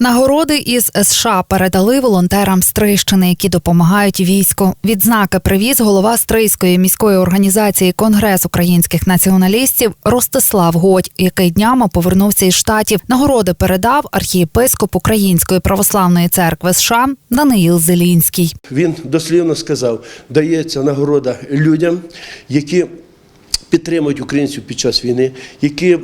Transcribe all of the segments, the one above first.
Нагороди із США передали волонтерам Стрийщини, які допомагають війську. Відзнаки привіз голова Стрийської міської організації Конгрес українських націоналістів Ростислав Годь, який днями повернувся із штатів. Нагороди передав архієпископ Української православної церкви США Даниїл Зелінський. Він дослівно сказав, дається нагорода людям, які підтримують українців під час війни, які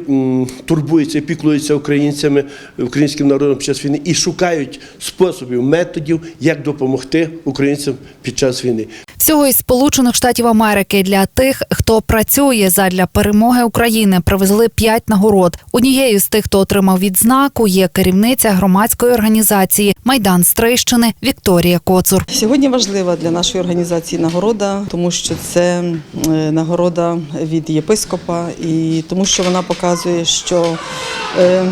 турбуються піклуються українцями, українським народом під час війни і шукають способів, методів, як допомогти українцям під час війни. Всього із Сполучених Штатів Америки для тих, хто працює задля перемоги України, привезли п'ять нагород. Однією з тих, хто отримав відзнаку, є керівниця громадської організації Майдан Стрийщини Вікторія Коцур. Сьогодні важлива для нашої організації нагорода, тому що це е, нагорода від єпископа, і тому що вона показує, що е,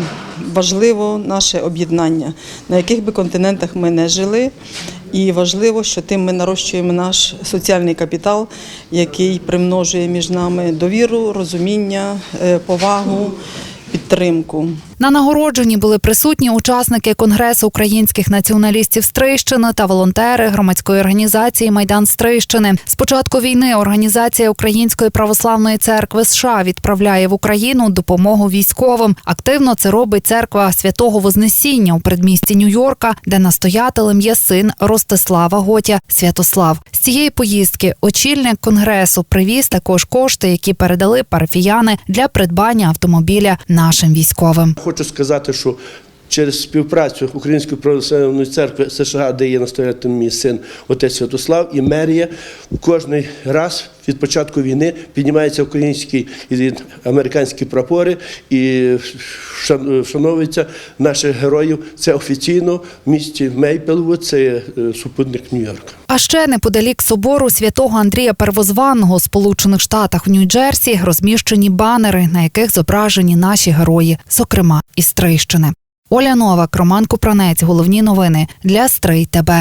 важливо наше об'єднання, на яких би континентах ми не жили. І важливо, що тим ми нарощуємо наш соціальний капітал, який примножує між нами довіру, розуміння, е, повагу, підтримку. На нагородженні були присутні учасники Конгресу українських націоналістів Стрийщини та волонтери громадської організації Майдан Стрийщини. З початку війни організація Української православної церкви США відправляє в Україну допомогу військовим. Активно це робить церква святого Вознесіння у передмісті Нью-Йорка, де настоятелем є син Ростислава Готя Святослав. З цієї поїздки очільник конгресу привіз також кошти, які передали парафіяни для придбання автомобіля нашим військовим. Хочу сказати, що через співпрацю Української православної церкви США, де є настоятелем мій син отець Святослав, і мерія кожний раз від початку війни піднімаються українські і американські прапори і вшан- вшановуються наших героїв. Це офіційно в місті Мейпелвуд, це е, супутник Нью-Йорка. А ще неподалік собору святого Андрія Первозваного у Сполучених Штатах в Нью-Джерсі розміщені банери, на яких зображені наші герої, зокрема із Стрийщини. Оля Новак, Роман Купранець. Головні новини для Стрий ТБ.